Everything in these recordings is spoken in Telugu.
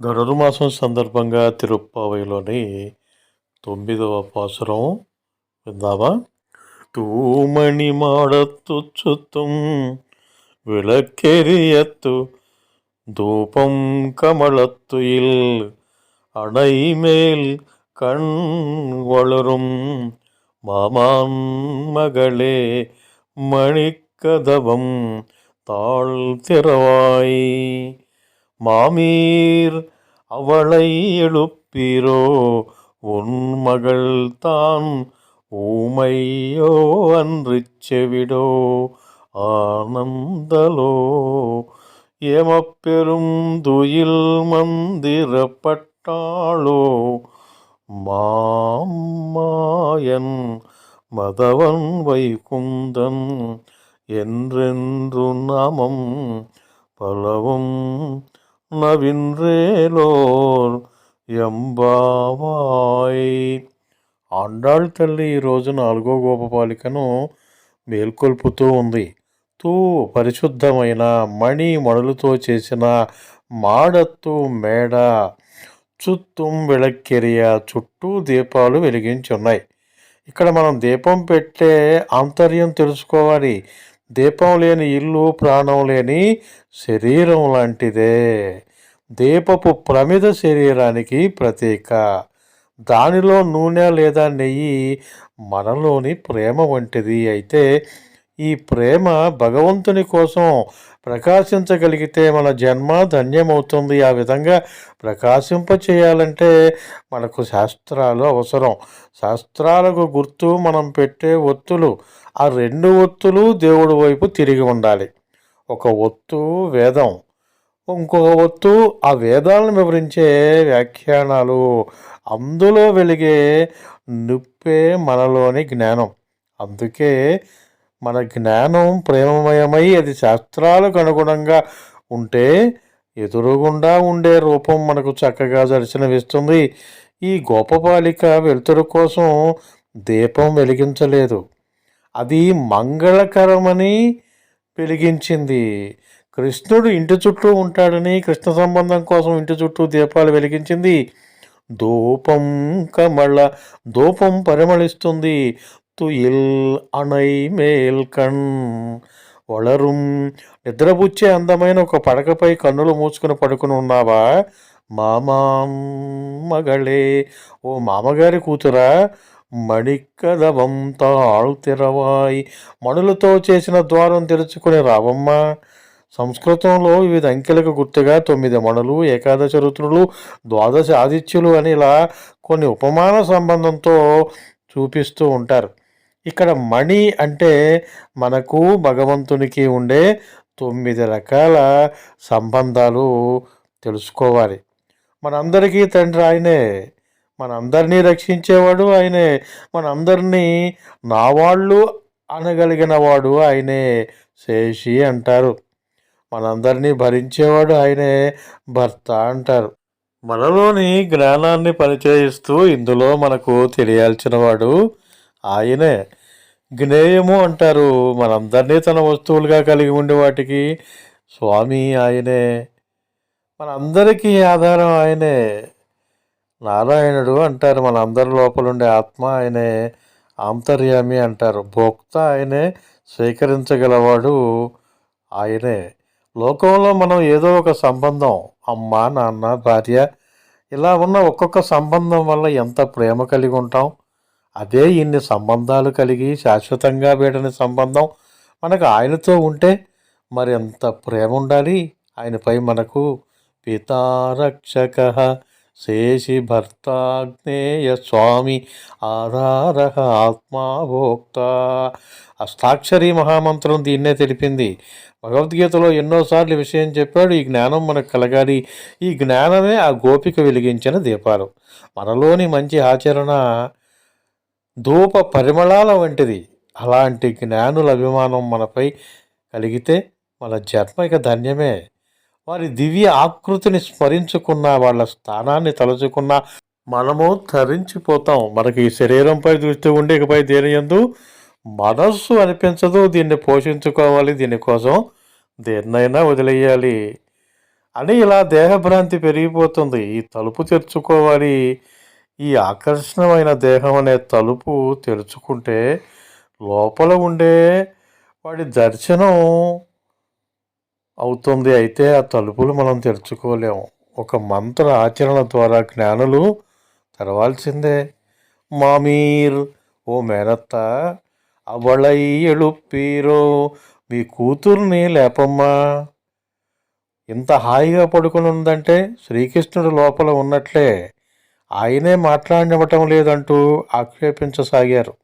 గరుడు మాసం సందర్భంగా తిరుప్పావయిలోని తొమ్మిదవ పాసురం విందామా? തൂമണി മാടത്തു ചുത്തും വിളക്കെരിയത്തു ധൂപം കമളത്തുയിൽ അണൈമേൽ കൺ വളറും മാമാൻ മകളെ മണിക്കഥവം താൾ തിറവായി மாமீர் அவளை எழுப்பீரோ? உன் மகள் தான் ஊமையோ? அன்று செவிடோ? ஆனந்தலோ? ஏமப்பெரும் துயில் மந்திரப்பட்டாளோ? மாமாயன் மதவன் வைகுந்தன் என்றென்று நாமம் பலவும் నవిన్రేలోర్ ఎంబావాయ్ ఆండాళ్ తల్లి ఈరోజు నాలుగో గోపపాలికను మేల్కొల్పుతూ ఉంది. తూ పరిశుద్ధమైన మణి మణులతో చేసిన మాడత్తు మేడ చుత్తుం విళక్కెరియ చుట్టూ దీపాలు వెలిగించున్నాయి. ఇక్కడ మనం దీపం పెట్టే ఆంతర్యం తెలుసుకోవాలి. దీపం లేని ఇల్లు ప్రాణం లేని శరీరం లాంటిదే. దీపపు ప్రమిద శరీరానికి ప్రతీక. దానిలో నూనె లేదా నెయ్యి మనలోని ప్రేమ వంటిది. అయితే ఈ ప్రేమ భగవంతుని కోసం ప్రకాశించగలిగితే మన జన్మ ధన్యమవుతుంది. ఆ విధంగా ప్రకాశింప చేయాలంటే మనకు శాస్త్రాలు అవసరం. శాస్త్రాలకు గుర్తు మనం పెట్టే ఒత్తులు ఆ రెండు ఒత్తులు దేవుడి వైపు తిరిగి ఉండాలి. ఒక ఒత్తు వేదం ఇంకొక ఒత్తు ఆ వేదాలను వివరించే వ్యాఖ్యానాలు. అందులో వెలిగే నుప్పే మనలోని జ్ఞానం. అందుకే మన జ్ఞానం ప్రేమమయమై అది శాస్త్రాలకు అనుగుణంగా ఉంటే ఎదురుగుండా ఉండే రూపం మనకు చక్కగా దర్శనమిస్తుంది. ఈ గోపబాలిక వెలుతురు కోసం దీపం వెలిగించలేదు. అది మంగళకరమని వెలిగించింది. కృష్ణుడు ఇంటి చుట్టూ ఉంటాడని కృష్ణ సంబంధం కోసం ఇంటి చుట్టూ దీపాలు వెలిగించింది. ధూపం కమళ ధూపం పరిమళిస్తుంది. துயில் அணை மேல் కణ్ వళరుం నిద్రపుచ్చే అందమైన ఒక పడకపై కన్నులు మూసుకుని పడుకుని ఉన్నావా? మామా మగళే. ఓ మామగారి కూతురా? మణికదవం తాళ్ మణులతో చేసిన ద్వారం తెరుచుకుని రావమ్మా. సంస్కృతంలో వివిధ అంకెలకు గుర్తుగా తొమ్మిది మణులు ఏకాదశ రుతులు ద్వాదశ ఆదిత్యులు అని ఇలా కొన్ని ఉపమాన సంబంధంతో చూపిస్తూ ఉంటారు. ఇక్కడ మణి అంటే మనకు భగవంతునికి ఉండే తొమ్మిది రకాల సంబంధాలు తెలుసుకోవాలి. మనందరికీ తండ్రి ఆయనే. మనందరినీ రక్షించేవాడు ఆయనే. మనందరినీ నా వాళ్ళు అనగలిగిన వాడు ఆయనే శేషి అంటారు. మనందరినీ భరించేవాడు ఆయనే భర్త అంటారు. మనలోని జ్ఞానాన్ని పరిచయిస్తూ ఇందులో మనకు తెలియాల్సిన వాడు ఆయనే జ్ఞేయము అంటారు. మనందరినీ తన వస్తువులుగా కలిగి ఉండే వాటికి స్వామి ఆయనే. మనందరికీ ఆధారం ఆయనే. నారాయణుడు అంటారు. మన అందరి ఉండే ఆత్మ ఆయనే. ఆంతర్యామి అంటారు. భోక్త ఆయనే. స్వీకరించగలవాడు ఆయనే. లోకంలో మనం ఏదో ఒక సంబంధం అమ్మ నాన్న భార్య ఇలా ఉన్న ఒక్కొక్క సంబంధం వల్ల ఎంత ప్రేమ కలిగి ఉంటాం? అదే ఇన్ని సంబంధాలు కలిగి శాశ్వతంగా వీడని సంబంధం మనకు ఆయనతో ఉంటే మరి ఎంత ప్రేమ ఉండాలి? ఆయనపై మనకు పితారక్షక శేషి భర్తాగ్నేయ స్వామి ఆధార ఆత్మాభోక్త అష్టాక్షరి మహామంత్రం దీన్నే తెలిపింది. భగవద్గీతలో ఎన్నోసార్లు విషయం చెప్పాడు. ఈ జ్ఞానం మనకు కలగాలి. ఈ జ్ఞానమే ఆ గోపిక వెలిగించిన దీపాలు. మనలోని మంచి ఆచరణ ధూప పరిమళాల వంటిది. అలాంటి జ్ఞానుల అభిమానం మనపై కలిగితే మన జన్మ ఇక ధన్యమే. వారి దివ్య ఆకృతిని స్మరించుకున్న వాళ్ళ స్థానాన్ని తలుచుకున్న మనము ధరించిపోతాం మనకి ఈ శరీరంపై దృష్టి ఉండే ఇకపై దేని ఎందు మనస్సు అనిపించదు. దీన్ని పోషించుకోవాలి. దీనికోసం దేన్నైనా వదిలేయాలి. అని ఇలా దేహభ్రాంతి పెరిగిపోతుంది. ఈ తలుపు తెరుచుకోవాలి. ఈ ఆకర్షణమైన దేహం అనే తలుపు తెరుచుకుంటే లోపల ఉండే వాడి దర్శనం అవుతుంది. అయితే ఆ తలుపులు మనం తెరుచుకోలేము. ఒక మంత్ర ఆచరణ ద్వారా జ్ఞానులు తెరవాల్సిందే. మామీర్ ఓ మేనత్త అవళై ఎళుప్పీరో మీ కూతుర్ని లేపమ్మా. ఇంత హాయిగా పడుకుని ఉందంటే శ్రీకృష్ణుడు లోపల ఉన్నట్లే. ఆయనే మాట్లాడినివ్వటం లేదంటూ ఆక్షేపించసాగారు.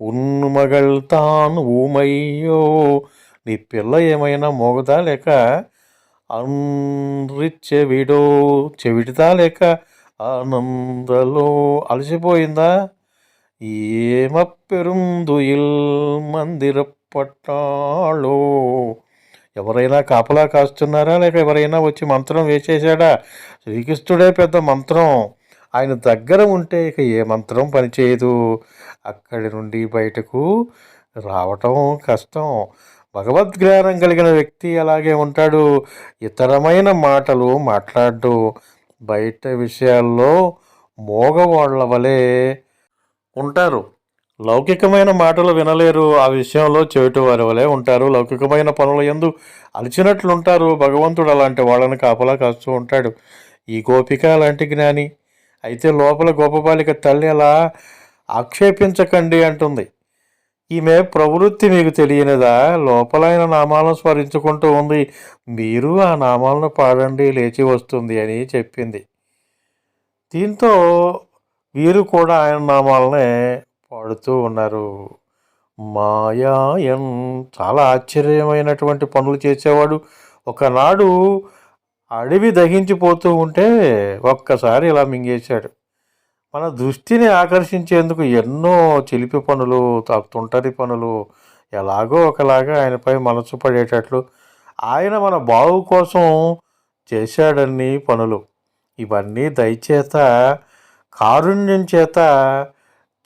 ఉన్నమగల్ తాను ఊమయ్యో నీ పిల్ల ఏమైనా మోగదా లేక? అన్రి చెవిడో చెవిటిదా లేక? ఆనందలో అలసిపోయిందా? ఏమప్పెరుందుయిల్ మందిర పట్టాళో ఎవరైనా కాపలా కాస్తున్నారా లేక ఎవరైనా వచ్చి మంత్రం వేసేసాడా శ్రీకృష్ణుడే పెద్ద మంత్రం. ఆయన దగ్గర ఉంటే ఇక ఏ మంత్రం పనిచేయదు. అక్కడి నుండి బయటకు రావటం కష్టం. భగవద్జ్ఞానం కలిగిన వ్యక్తి అలాగే ఉంటాడు. ఇతరమైన మాటలు మాట్లాడు బయట విషయాల్లో మోగవాళ్ళ వలె ఉంటారు. లౌకికమైన మాటలు వినలేరు. ఆ విషయంలో చెవిటి వారి వలె ఉంటారు. లౌకికమైన పనుల ఎందు అలిచినట్లుంటారు. భగవంతుడు అలాంటి వాళ్ళని కాపలా కాస్తూ ఉంటాడు. ఈ గోపిక అలాంటి జ్ఞాని. అయితే లోపల గోపబాలిక తల్లి అలా ఆక్షేపించకండి అంటుంది. ఈమె ప్రవృత్తి మీకు తెలియనిదా? లోపలైన నామాలను స్మరించుకుంటూ ఉంది. మీరు ఆ నామాలను పాడండి లేచి వస్తుంది అని చెప్పింది. దీంతో వీరు కూడా ఆయన నామాలనే పాడుతూ ఉన్నారు. మాయాయన్ చాలా ఆశ్చర్యమైనటువంటి పనులు చేసేవాడు. ఒకనాడు అడవి దహించిపోతూ ఉంటే ఒక్కసారి ఇలా మింగేశాడు. మన దృష్టిని ఆకర్షించేందుకు ఎన్నో చిలిపి పనులు తుంటరి పనులు ఎలాగో ఒకలాగా ఆయనపై మనసు పడేటట్లు ఆయన మన బావు కోసం చేశాడన్ని పనులు. ఇవన్నీ దయచేత కారుణ్యం చేత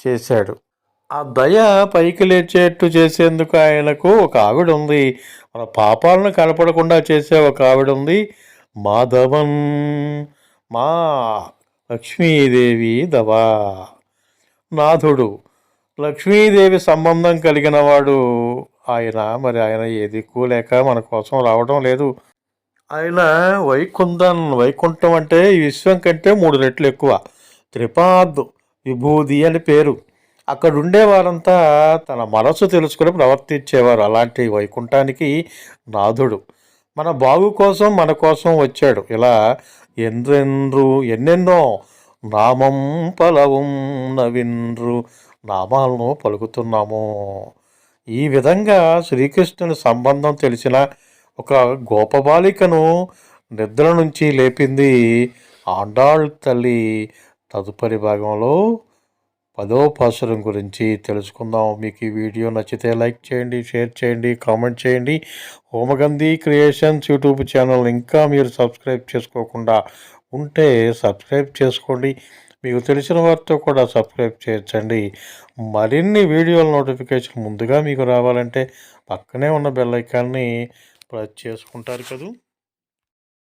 చేశాడు. ఆ దయ పైకి లేచేట్టు చేసేందుకు ఆయనకు ఒక ఆవిడ ఉంది మన పాపాలను కనపడకుండా చేసే ఒక ఆవిడ ఉంది మాధవం మా లక్ష్మీదేవి దవా. నాథుడు లక్ష్మీదేవి సంబంధం కలిగిన వాడు ఆయన. మరి ఆయన ఏ దిక్కు లేక మన కోసం రావడం లేదు. ఆయన వైకుంఠం వైకుంఠం అంటే ఈ విశ్వం కంటే మూడు రెట్లు ఎక్కువ. త్రిపాద్ విభూది అని పేరు. అక్కడ ఉండేవారంతా తన మనసు తెలుసుకుని ప్రవర్తించేవారు. అలాంటి వైకుంఠానికి నాథుడు. మన బాగు కోసం మన కోసం వచ్చాడు. ఇలా ఎందెండ్రు ఎన్నెన్నో నామం పలవం నవిన్రు నామాలను పలుకుతున్నాము. ఈ విధంగా శ్రీకృష్ణుని సంబంధం తెలిసిన ఒక గోపబాలికను నిద్ర నుంచి లేపింది ఆండాళ్ తల్లి తదుపరి భాగంలో పదో పాసురం గురించి తెలుసుకుందాం. మీకు ఈ వీడియో నచ్చితే లైక్ చేయండి షేర్ చేయండి కామెంట్ చేయండి. హోమగంధి క్రియేషన్స్ యూట్యూబ్ ఛానల్ ఇంకా మీరు సబ్స్క్రైబ్ చేసుకోకుండా ఉంటే సబ్స్క్రైబ్ చేసుకోండి. మీకు తెలిసిన వారితో కూడా సబ్స్క్రైబ్ చేయొచ్చండి. మరిన్ని వీడియోల నోటిఫికేషన్ ముందుగా మీకు రావాలంటే పక్కనే ఉన్న బెల్ ఐకాన్ని ప్రెస్ చేసుకుంటారు కదా.